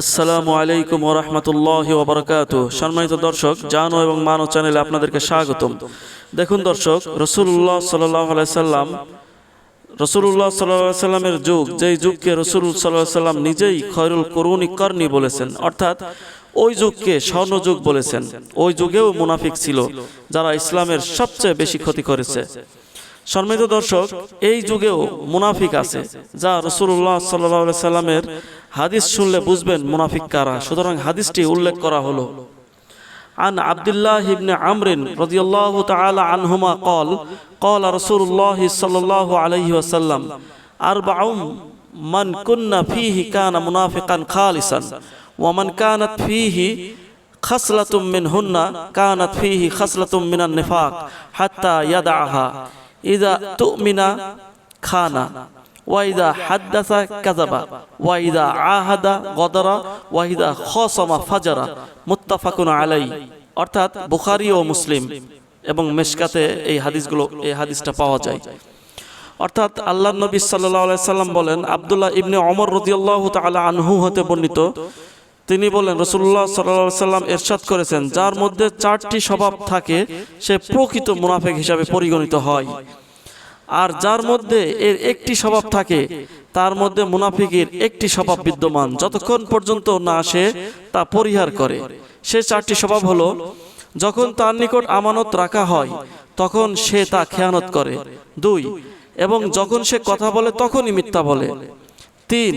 আসসালামু আলাইকুম ওরহমতুল্লাহ ওবরাকাত সম্মানিত দর্শক, জানো এবং মানো চ্যানেলে আপনাদেরকে স্বাগতম। দেখুন দর্শক রসুল্লাহ সাল্লাহ সাল্লাম রসুল্লাহ সাল্লাহ সাল্লামের যুগ, যেই যুগকে রসুল সাল্লাহ সাল্লাম নিজেই খয়রুল করুনি করনি বলেছেন, অর্থাৎ ওই যুগকে স্বর্ণযুগ বলেছেন। ওই যুগেও মুনাফিক ছিল, যারা ইসলামের সবচেয়ে বেশি ক্ষতি করেছে। সম্মানিত দর্শক, এই যুগেও মুনাফিক আছে, যা রসুল্লাহ সাল্লাহ সাল্লামের হাদিস শুনলে বুঝবেন মুনাফিক কারা সুতরাং হাদিসটি উল্লেখ করা হলো عن عبد الله بن عمرو رضي الله تعالى عنهما قال قال رسول الله صلى الله عليه وسلم أربع من كنا فيه كان منافقا خالصا ومن كانت فيه خصلة منهن كانت فيه خصلة من النفاق حتى يدعها إذا تؤمن خان ওয়াইদা হাদ্দাসা কাজাবা ওয়াইদা আহাদা গদরা ওয়াইদা খসমা ফাজারা মুত্তাফাকুন আলাই অর্থাৎ বুখারি ও মুসলিম এবং মেশকাতে এই হাদিসগুলো এই হাদিসটা পাওয়া যায়। অর্থাৎ আল্লাহ নবী সাল্লাহ সাল্লাম বলেন, আবদুল্লাহ ইবনে অমর রদিয়াল্লাহ তালা আনহু হতে বর্ণিত, তিনি বলেন রসুল্লাহ সাল্লা সাল্লাম এরশাদ করেছেন, যার মধ্যে চারটি স্বভাব থাকে, সে প্রকৃত মুনাফেক হিসাবে পরিগণিত হয়। আর যার মধ্যে এর একটি স্বভাব থাকে, তার মধ্যে মুনাফিকের একটি স্বভাব বিদ্যমান। যতক্ষণ পর্যন্ত না সে তা পরিহার করে। সে চারটি স্বভাব হলো, যখন তার নিকট আমানত রাখা হয়, তখন সে তা খেয়ানত করে। দুই, এবং যখন সে কথা বলে, তখনই মিথ্যা বলে। তিন,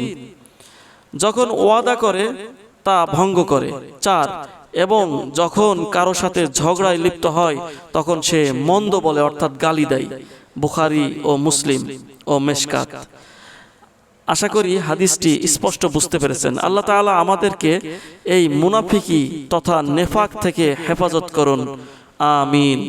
যখন ওয়াদা করে, তা ভঙ্গ করে। চার, এবং যখন কারও সাথে ঝগড়ায় লিপ্ত হয়, তখন সে মন্দ বলে, অর্থাৎ গালি দেয়। বুখারি ও মুসলিম ও মেশকাত। আশা করি হাদিসটি স্পষ্ট বুঝতে পেরেছেন। আল্লাহ তালা আমাদেরকে এই মুনাফিকি তথা নেফাক থেকে হেফাজত করুন। আমিন।